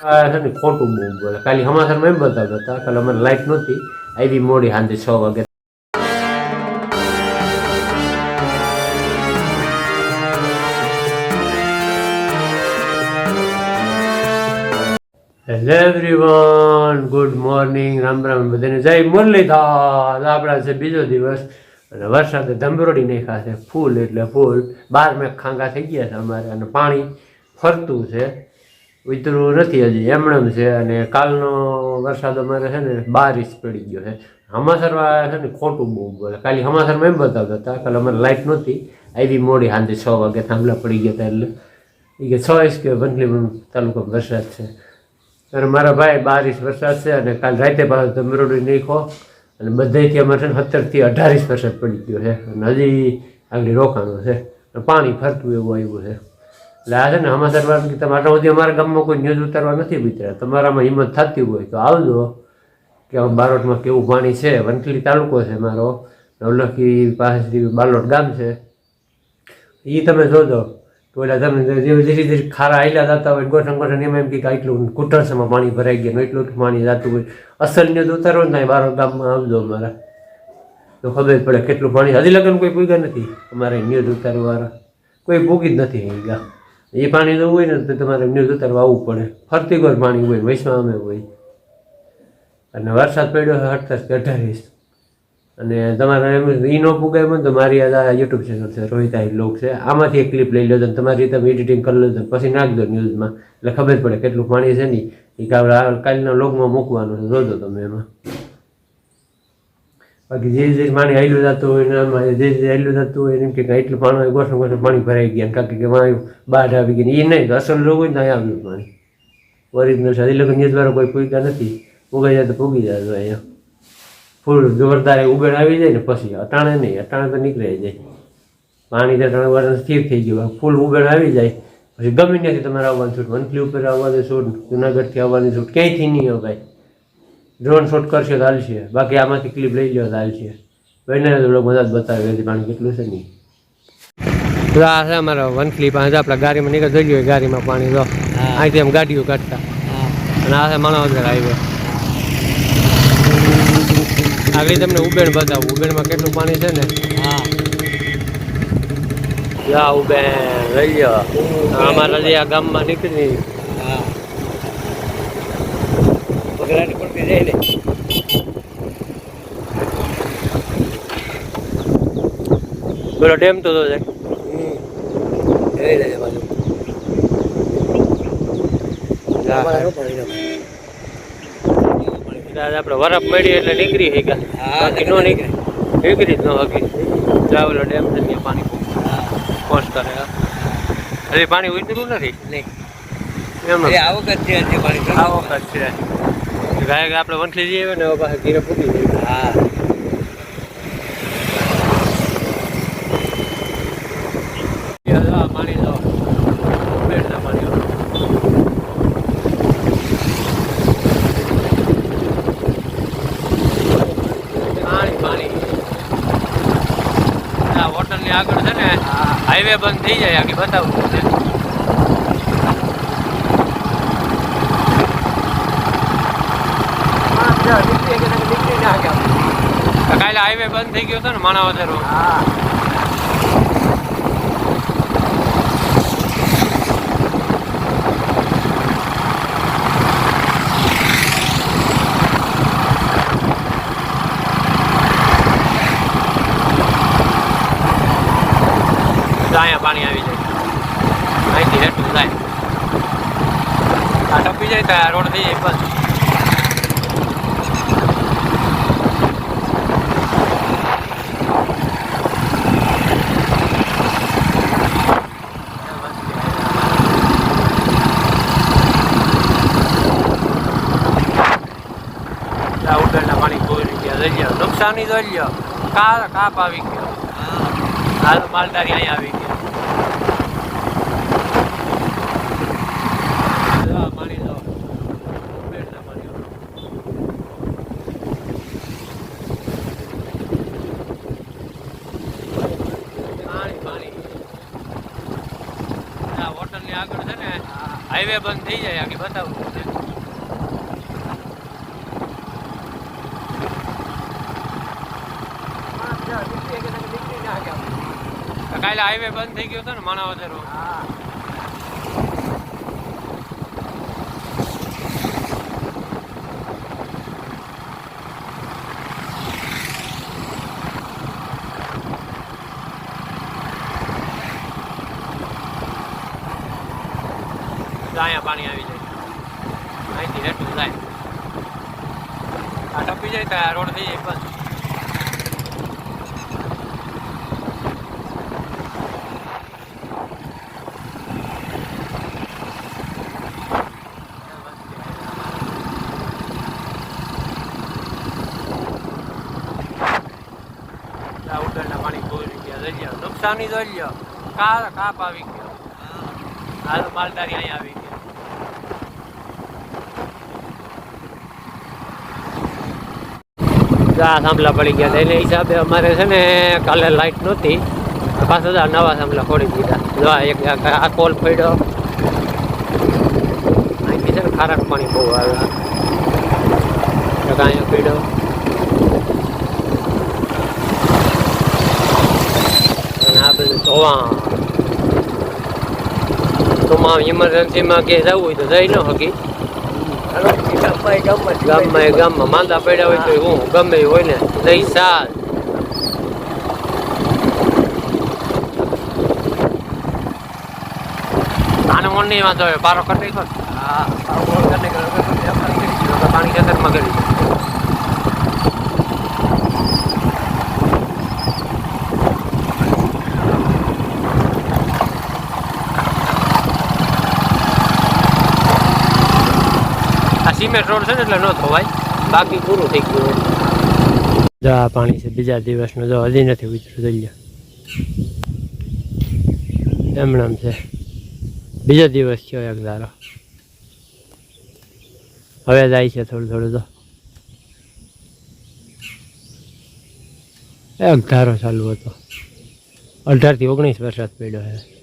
છે ને ખોટું બહુ બોલે. ખાલી સમાચારમાં એમ બતાવતા હતા, કાલે અમારે લાઈટ નહોતી, આવી મોડી સાંજે છ વાગે. Hello everyone good morning Ram Ram, બધાને જય મુરલીધર. આપણા છે બીજો દિવસ, અને વરસાદે ધંભરોડી નાખ્યા છે, ફૂલ એટલે ફૂલ. બાર મેં ખાંગા થઈ ગયા છે અમારે, અને પાણી ફરતું છે. ઉતરવું નથી હજી એમણેમ છે અને કાલનો વરસાદ અમારે છે ને બાર ઇંચ પડી ગયો છે. હમાસરમાં છે ને ખોટું બહુ બોલે. ખાલી હમાસરમાં એમ બતાવતા હતા, કાલે અમારે લાઇટ નહોતી, આવી મોડી સાંજે છ વાગે થાંભલા પડી ગયા હતા એટલે. એ કે છ ઇંચ કે વંટલી તાલુકો વરસાદ છે. અને મારા ભાઈ બાર ઇંચ વરસાદ છે અને કાલ રાતે પાછો તમરોડી નાખો અને બધાથી અમારે છે ને સત્તરથી અઢાર ઇંચ વરસાદ પડી ગયો છે. અને હજી આગળ રોકાણો છે. પાણી ફરતું એવું આવ્યું છે. એટલે આ ને સમાચાર વાળા તમારા સુધી અમારા ગામમાં કોઈ ન્યૂઝ ઉતારવા નથી ઉતર્યા તમારામાં હિંમત થતી હોય તો આવજો. કે બારોટમાં કેવું પાણી છે? વંથલી તાલુકો છે મારો. નવલખી પાસેથી બાલોટ ગામ છે. એ તમે જોજો. તો એટલે તમે ધીરે ધીરે ખારા આયલા જતા હોય ગોઠણ ગોઠણ, એમાં એમ કે આટલું કુટરસમાં પાણી ભરાઈ ગયું એટલું પાણી જતું હોય. અસલ ન્યૂઝ ઉતારો ને બારોટ ગામમાં આવજો અમારા. તો ખબર પડે કેટલું પાણી હજી લગન કોઈ પૂગ્યા નથી? અમારે ન્યૂઝ ઉતારવાવાળા કોઈ પૂગી જ નથી અહીં ગામ. એ પાણી જવું હોય ને તો તમારે ન્યૂઝ ઉતારવા આવવું પડે. ફરતી કોઈ પાણી હોય વૈષ્ણવ અમે હોય. અને વરસાદ પડ્યો હોય અડતાલીસ કે અઢારીસ. અને તમારે એમ ઈ ન પુગાય મને તો મારી આ યુટ્યુબ ચેનલ છે, રોહિતા લોક છે. આમાંથી એક ક્લિપ લઈ લેજો તો તમારી તમે એડિટિંગ કરી લેજો પછી પછી નાખજો ન્યૂઝમાં એટલે ખબર પડે કેટલું પાણી છે ને એ કાલના લોકમાં મૂકવાનું છે, જોજો તમે એમાં. બાકી જે જે પાણી આયલું જતું હોય આમાં જે જે આયલું જતું હોય એમ કે એટલું પાણી ગોઠણ ગોઠણ પાણી ભરાઈ ગયા કાંકી કે વાયું બહાર આવી ગઈ એ નહીં, અસલ લોક હોય ને ત્યાં આવ્યું પાણી. ઓરિજિનલ છે. એ લગન દ્વારા કોઈ પૂગતા નથી. ઉગાઈ જાય તો પૂગી જાય અહીંયા. ફૂલ જોરદાર એ ઉબેડ આવી જાય ને પછી અટાણે નહીં, અટાણે તો નીકળી જાય પાણી તો ત્રણ વાર સ્થિર થઈ ગયું. ફૂલ ઉગડ આવી જાય, પછી ગમે ત્યાંથી તમારે આવવાનું છૂટ. વનફ્લી ઉપર આવવાની છૂટ જુનાગઢથી આવવાની છૂટ. ક્યાંયથી નહીં અવાય. ડ્રોન શૂટ કરશે તો હાલશે. બાકી આમાંથી ક્લિપ લઈ લો તો હાલશે. બંને થોડો મદદ બતાવે હજી પાણી કેટલું છે નહીં. તો આ છે અમારા વનફ્લી પાસે આપણા ગાડીમાં નીકળ જોઈ ગયો ગાડીમાં પાણી લો અહીંથી આમ ગાડીઓ કાઢતા. અને આ છે માણાવદર હાઈવે આગળ તમને ઉબેણ બતાવું. ઉબેણમાં કેટલું પાણી છે ને? જા ઉબેણ રહી ગયો અમારા જે આ ગામમાં નીકળી બોલો ડેમ તો તો છે. જા. કદાચ આપણે વરફ મળી એટલે નીકળી ગયા. બાકી નો નીકળી નીકળી. જ ન હકી ચાવલો ડેમ છે પાણી પહોંચ. કરે હા. હજી પાણી ઉતર્યું નથી? એમ એ વખત છે આ વખત છે. ગાય આપણે વંથલી જઈએ ને પાછા ઘીરે ફૂટી જઈએ હા. પાણી જો ઉબેરના પાણી હો. પાણી પાણી. આ હોટલની આગળ છે ને હાઈવે બંધ થઈ જાય આખી બતાવું છે કાલે હાઈવે બંધ થઈ ગયો હતો ને માણાવદર અહીંયા પાણી આવી જાય. અહીંથી હેઠું જાય આ ટપી જાય તો આ રોડ થઈ જાય, બસ આ ઉબેરના પાણી કોઈ ગયા લઈ લ્યો નુકસાની જોઈ લ્યો. કા કાપ આવી ગયો. હાલ માલધારી અહીંયા આવી ગયા. જા, પાણી લો ઉબેરના પાણી લો. પાણી પાણી. આ હોટલની આગળ છે ને હાઈવે બંધ થઈ જાય આગળ બતાવું. કાલે હાઈવે બંધ થઈ ગયો હતો ને માણાવદર રોડ અહીંયા પાણી આવી જાય. અહીંથી રેટું જાય. આ ટપી જાય તો આ રોડ થઈ જાય બંધ આ ઉડરના પાણી કોઈ ગયા નુકસાની જોઈ લ્યો. કાપ આવી ગયો. હાલ માલદારી અહીંયા આવી ગયો આ થાંભલા પડી ગયા. એને હિસાબે. અમારે છે ને કાલે લાઈટ નહોતી. પાછા તો નવા થાંભલા ખોડી દીધા. જો એક આ કોલ પડ્યો. અહીંથી છે ને ખારાક પાણી બહુ આવે. અહીંયા પડ્યો અને આ ધોવા. તોમાં ઇમરજન્સીમાં કે જવું હોય તો જઈ ન શકી ગામમાં ગામમાં માંદા પડ્યા હોય તો હું ગમે હોય ને નહીં સાલ આને નહીં વાંધો પારો કરી નાખો. હા કરે પાણી ખેતરમાં કરી આ સિમેન્ટ રોડ છે ને એટલે ન થવાય બાકી પૂરું થઈ ગયું જો પાણી છે બીજા દિવસનું જો હજી નથી ઉતર્યું થઈ ગયો એમણામ છે બીજો દિવસ થયો એક ધારો હવે જાય છે થોડું થોડું તો એક ધારો ચાલુ હતો અઢારથી ઓગણીસ વરસાદ પડ્યો છે